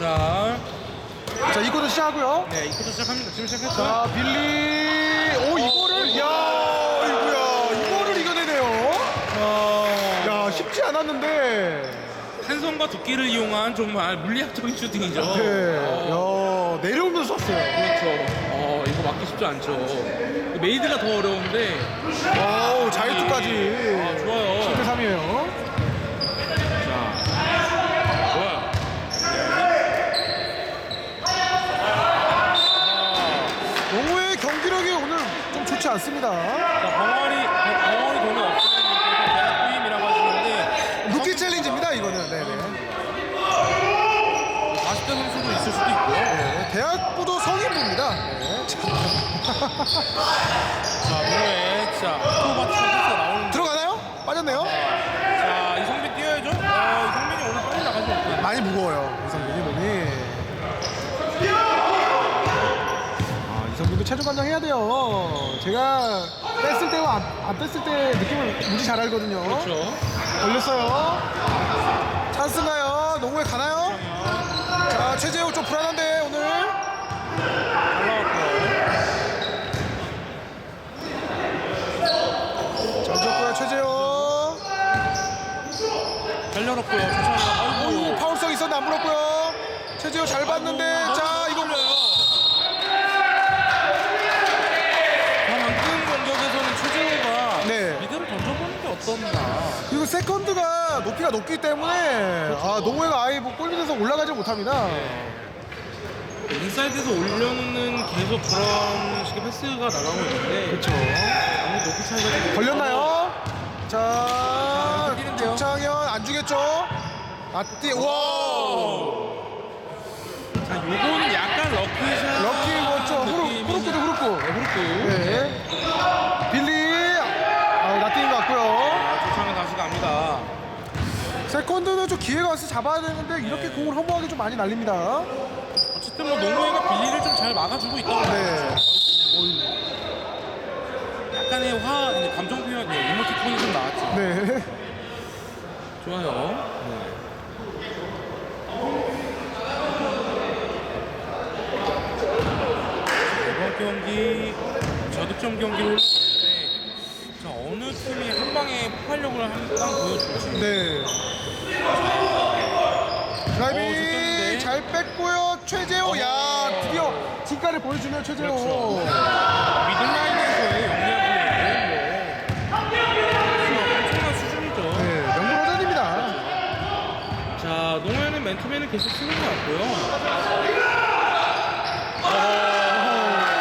자, 자, 이거도 시작하고요. 네, 이코트 시작합니다. 지금 시작했죠? 자, 빌리. 오, 이거를. 야, 이거야. 이거를 이겨내네요. 어, 야, 쉽지 않았는데. 한성과 두께를 이용한 정말 물리학적인 슈팅이죠. 네. 어, 야, 내려오면서 쐈어요. 그렇죠. 어, 이거 맞기 쉽지 않죠. 메이드가 더 어려운데. 오, 자유투까지. 아, 좋아요. 10대 3이에요. 자, 좋아요. 농구의 경기력이 오늘 좀 좋지 않습니다. 자, 벙어리, 벙어리 돈이 없으면 대학 부임이라고 하시는데. 루키 챌린지입니다, 이거는. 네네. 40대 선수도 있을 수도 있고요. 네, 대학부도 성인부입니다. 네. 자, 자, 문호에 자, 프로바트 선수가 나오는. 들어가나요? 빠졌네요. 자, 이성빈 뛰어야죠. 어, 이성빈이 오늘 빨리 나가지 못해. 많이 무거워요, 이성빈이 몸이. 아, 이성빈도 체중 감량해야 돼요. 제가 뺐을 때와 안, 안 뺐을 때 느낌을 무지 잘 알거든요. 그렇죠. 걸렸어요. 찬스인가요? 농구에 가나요? 자, 최재욱 좀 불안한데, 오늘. 줬고요, 최재욱. 천천히. 어이구, 아이고. 파울성 있었는데 안 물었고요. 최재욱 잘 봤는데, 자, 이거 어떻나. 그리고 세컨드가 높이가 높기 때문에 아, 농구회가 아예 뭐 골밑에서 올라가지 못합니다. 인사이드에서 올려놓는 계속 그런 식의 패스가 나가고 있는데 그렇죠. 아무래도 높이 차이가 좀 걸렸나요? 자, 자, 뛰는데요. 정창현 안 주겠죠? 아띠, 와! 자, 요거는 약간 럭키샷. 럭키 뭐죠? 후루, 후루꾸죠, 후루꾸. 네, 후루꾸. 네. 빌리, 아, 나띵인 것 같고요. 자, 조창은 다시 갑니다. 세컨드는 좀 기회가 와서 잡아야 되는데 이렇게 공을 허무하게 좀 많이 날립니다. 어쨌든 뭐 농구회가 빌리를 좀 잘 막아주고 있다고 네. 약간의 화, 이제 감정 표현, 네, 이모티콘이 좀 나왔죠. 네. 좋아요. 이번 경기 저득점 경기로 올라가는데 자, 어느 팀이 한 방에 폭발력을 한방 보여줄지 네. 어, 드라이빙 좋겠는데? 잘 뺐고요. 최재호, 야, 드디어 뒷가를 보여주네요, 최재호. 그렇죠. 미들라인에서의 영리한 플레이 엄청난 수준이죠. 네, 명불허전입니다. 자, 농구에는 맨투맨을 계속 쓰는 것 같고요. 어,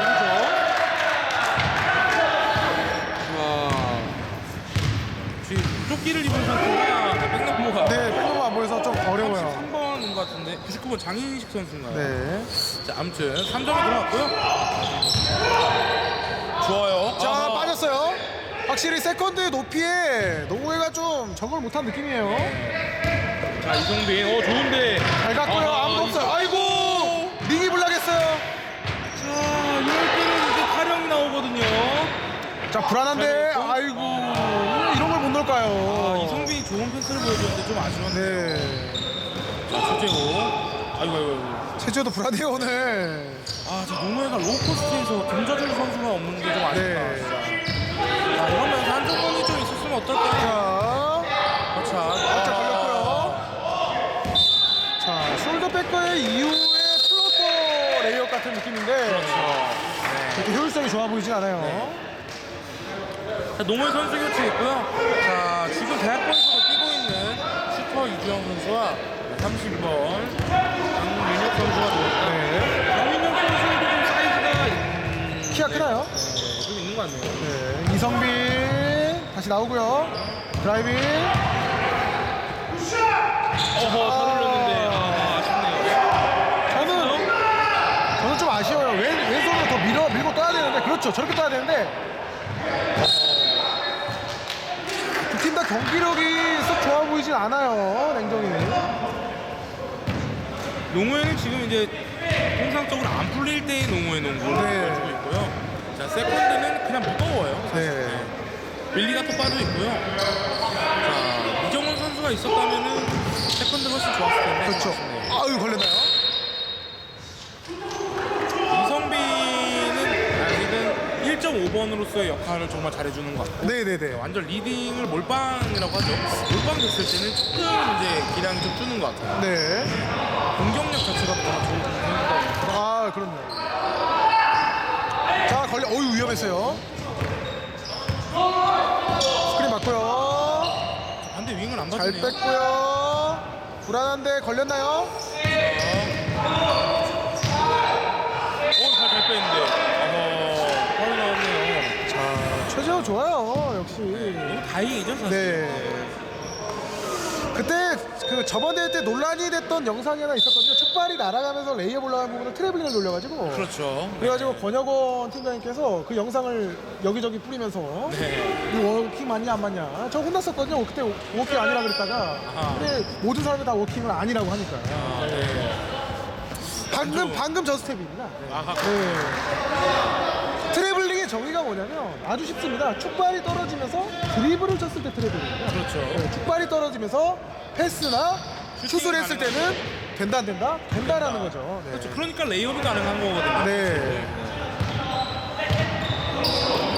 그렇죠. 자, 지금 조끼를 입은 선수가 백넘버가 네, 백넘버 안 보여서 좀 어려워요. 33번인 것 같은데 99번 장인식 선수인가요? 네. 자, 아무튼 3점이 들어갔고요. 좋아요. 자, 아하. 빠졌어요. 확실히 세컨드의 높이에 농구회가 좀 적응을 못한 느낌이에요. 자, 이성빈. 어, 좋은데. 잘 갔고요. 아하, 아무도 없어요. 아이고! 링이 불나겠어요. 자, 이럴 때는 이제 타령이 나오거든요. 자, 불안한데. 아이고. 이런 걸못 아, 넣을까요? 이성빈이 좋은 패스를 보여줬는데 좀 아쉬웠네. 네. 자, 최재호. 아이고, 아이고, 아이고. 최재호도 불안해요, 오늘. 아, 저 노무해가 로우코스트에서 등져줄 선수가 없는 게 좀 아쉽다. 네. 진짜. 자, 이러면서 한종건이 좀 있었으면 어떨까? 자, 자, 살짝 걸렸고요. 자, 숄더 백커의 이후에 플로터 레이업 같은 느낌인데 그렇죠. 그렇게 효율성이 좋아 보이진 않아요. 자, 노무현 선수 교체했고요. 자, 지금 대학원에서 뛰고 있는 슈퍼 이주영 선수와 30번 장민혁 선수가 들어왔다. 네. 장민혁 선수도 좀 사이즈가 키가 크나요? 네, 좀 있는 것 같네요. 네. 이성빈 다시 나오고요. 드라이빙. 어허, 잘 올렸는데 아, 아쉽네요. 저는 저는 좀 아쉬워요. 왼 왼손으로 더 밀어 밀고 떠야 되는데 그렇죠. 저렇게 떠야 되는데 두 팀 다 경기력이 썩 좋아 보이진 않아요. 냉정히. 농호현은 지금 이제 통상적으로 안 풀릴 때의 농호의 농구를 네. 보여주고 있고요. 자, 세컨드는 그냥 무거워요. 사실. 네. 네. 빌리가 또 빠져 있고요. 자, 이정훈 선수가 있었다면은 세컨드 훨씬 좋았을 텐데. 그렇죠. 아쉽네요. 아유 걸렸나요? 이성빈은 아직은 1.5번으로서의 역할을 정말 잘해주는 것 같고. 네네네. 완전 리딩을 몰빵이라고 하죠. 몰빵 됐을 때는 조금 이제 기량이 좀 주는 것 같아요. 네. 공격력 자체가 더 좋은 편이다. 아, 그럼요. 자, 걸려. 어유 위험했어요. 스크린 맞고요. 반대 윙을 안 잘 받네요. 뺐고요. 불안한데 걸렸나요? 오, 잘, 잘 뺐는데. 어허, 바로 나왔네요. 자, 최재호 좋아요. 역시. 너무 다행이죠, 사실. 네. 그때 그 저번 대회 때 논란이 됐던 영상이 하나 있었거든요. 축발이 날아가면서 레이업 올라가는 부분을 트래블링을 돌려가지고. 그렇죠. 그래가지고 권혁원 팀장님께서 그 영상을 여기저기 뿌리면서 네. 이 워킹 맞냐 안 맞냐 저 혼났었거든요 그때 워킹 아니라 그랬다가 아하. 근데 모든 사람이 다 워킹을 아니라고 하니까 아, 네. 방금 좀- 방금 저 스텝입니다 아하. 네. 트래블 정의가 뭐냐면 아주 쉽습니다 축발이 떨어지면서 드리블을 쳤을 때 트래블링입니다 그렇죠. 네, 축발이 떨어지면서 패스나 슛을 했을. 때는 된다 안 된다? 된다라는 거죠 네. 그렇죠. 그러니까 레이업이 가능한 거거든요. 네.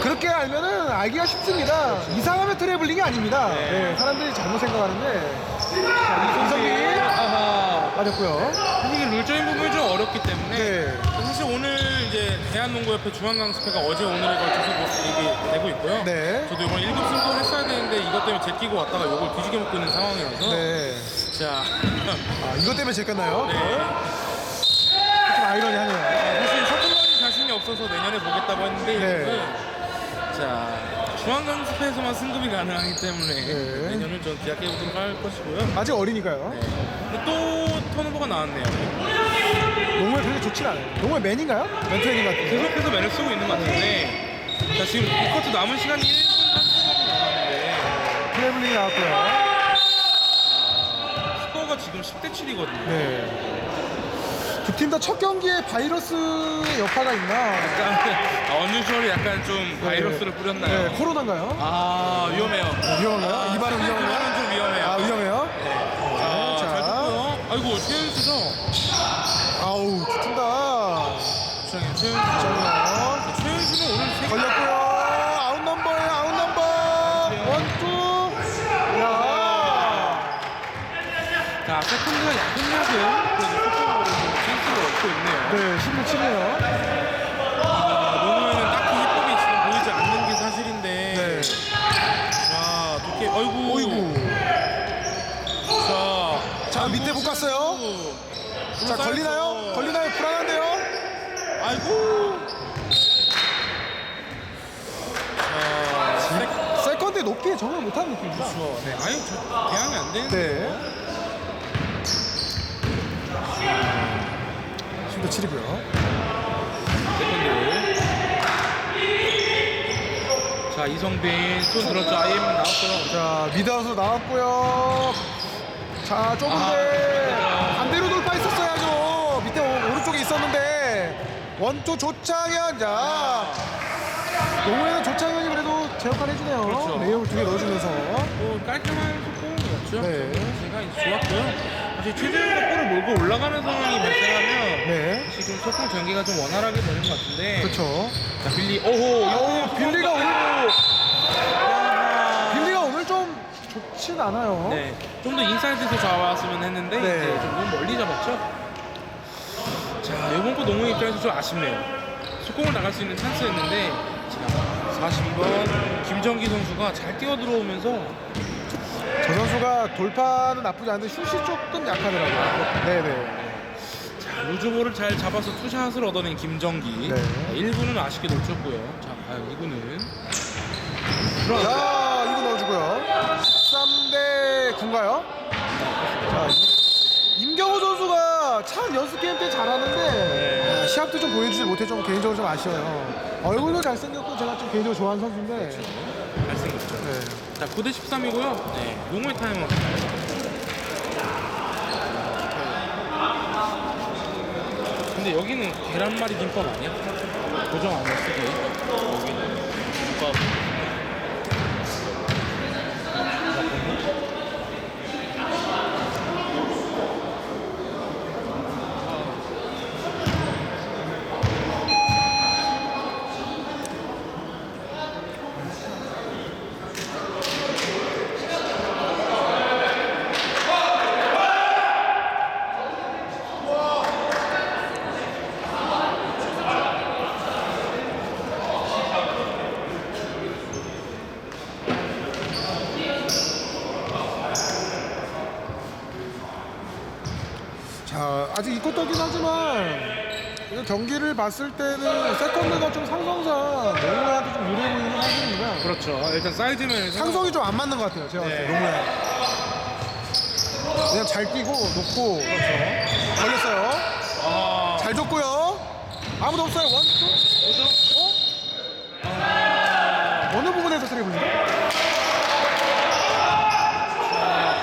그렇게 알면은 알기가 쉽습니다. 이상하면 트래블링이 아닙니다. 네. 네, 사람들이 잘못 생각하는데. 자, 이성기 아하. 맞았고요. 사실 이게 룰적인 부분이 좀 어렵기 때문에 네. 사실 오늘 이제 대한농구협회 중앙강습회가 어제 오늘에 걸쳐서 뭐 얘기 되고 있고요. 네. 저도 이번 1급 승부를 했어야 되는데 이것 때문에 제끼고 왔다가 이걸 뒤지게 먹고 있는 상황이어서 네. 자 아, 이것 때문에 제꼈나요? 네. 좀 아이러니하네요. 사실 서클런이 자신이 없어서 내년에 보겠다고 했는데 네. 이거는 자 중앙강습회에서만 승급이 가능하기 때문에 네. 내년은 전 기약해 보도록 할 것이고요. 아직 어리니까요. 네. 근데 또 턴오버가 나왔네요. 농구에 별로 좋진 않아요. 농구의 맨인가요? 맨트레이닝 같은 거. 계속해서 매를 쓰고 있는 것 같은데 자 지금 이 커트 남은 시간이 1분 30분 남았는데 트래블링이 나왔고요. 스코어가 지금 10대 7이거든요. 네. 두 팀 다 첫 경기에 바이러스의 여파가 있나? 약간 어뉴셜이 약간 좀 바이러스를 뿌렸나요? 네, 코로나인가요? 아 위험해요. 위험한가요? 이 발은 위험해요? 이발은 좀 위험해요. 아, 위험해요? 자, 자. 잘 줬고요. 아이고 최윤수죠. 아우, 두팀다 주장이요 최윤수. 정면 최윤수는 오늘 세 걸렸고요. 아웃 넘버에 아웃 넘버. 원투. 야. 자 세컨드가 속도로 좀 찬스를 얻고 있네요. 네, 16, 7이에요. 아, 농구에는 딱히 hi법이 지금 보이지 않는 게 사실인데. 네. 자, 두께, 어이구. 오이구. 자, 자, 밑에 못 갔어요. 자? 걸리나요? 불안한데요? 아이고. 자, 세- 높이에 적응을 못하는 느낌입니다. 그렇죠. 네, 아유, 저, 대항이 안 되는데. 네. 16, 7이고요. 세컨드. 자, 이성빈 손 들었죠. IM 나왔고요. 자, 미드아웃으로 나왔고요. 자, 좁은데 아, 반대로 돌파했었어야죠. 밑에 오, 오른쪽에 있었는데 원투 조창현. 자, 농구에는 조창현이 그래도 제 역할 해주네요. 그렇죠. 레이업을 두 개 넣어주면서. 뭐 깔끔한 속공이었죠. 네. 제가 이제 좋았고요. 사실 최재훈가 볼을 몰고 올라가는 상황이 발생하면 네, 지금 속공 전개가 좀 원활하게 되는 것 같은데. 그렇죠. 자, 빌리, 오호, 어, 빌리가 오늘 야. 빌리가 오늘 좀 좋진 않아요. 네, 좀 더 인사이드에서 잡았으면 했는데 네. 이제 좀 너무 멀리 잡았죠. 자, 이번 거 농구 입장에서 좀 아쉽네요. 속공을 나갈 수 있는 찬스였는데 자, 42번 김정기 선수가 잘 뛰어 들어오면서 저 선수가 돌파는 나쁘지 않은데 슛이 조금 약하더라고요. 네네. 자, 루즈볼을 잘 잡아서 투샷을 얻어낸 김정기. 네. 1구는 아쉽게 놓쳤고요. 자, 과연 2구는 들어가. 자, 이거 넣어주고요. 13대 9인가요? 자, 이- 임경호 선수가 참 연습 게임 때 잘하는데 아, 시합도 좀 보여주지 못해 좀 개인적으로 좀 아쉬워요. 얼굴도 잘생겼고 제가 좀 개인적으로 좋아하는 선수인데. 잘생겼죠. 네. 자, 9대 13이고요. 네, 농구의 타임은 근데 여기는 계란말이 김밥 아니야? 고정 아니었어, 거의? 여기는 김밥. 이것도긴 하지만 경기를 봤을 때는 세컨드가 좀 상성상 노무현한테 좀 유리해 보이는 상승입니다. 그렇죠. 일단 사이즈 면에서 상성이 좀 안 맞는 것 같아요. 제가 봤을 때 네. 노무현. 그냥 잘 뛰고 놓고 걸렸어요. 아, 잘 줬고요. 아무도 없어요. 원, 투. 뭐죠? 어? 어느 부분에서 쓰리 불린다?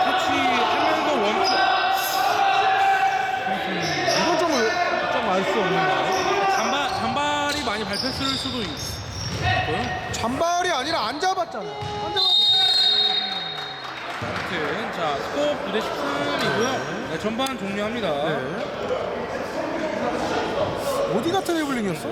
터치하면서 원투 이건 좀, 좀 알 수 없는데. 잔발 잔발이 많이 밟혔을 수도 있고요. 잔발이 아니라 안 잡았잖아요. 안 잡았 아무튼 자 스코어 9대 13이고요. 네, 전반 종료합니다. 네. 어디가 트래블링이었어?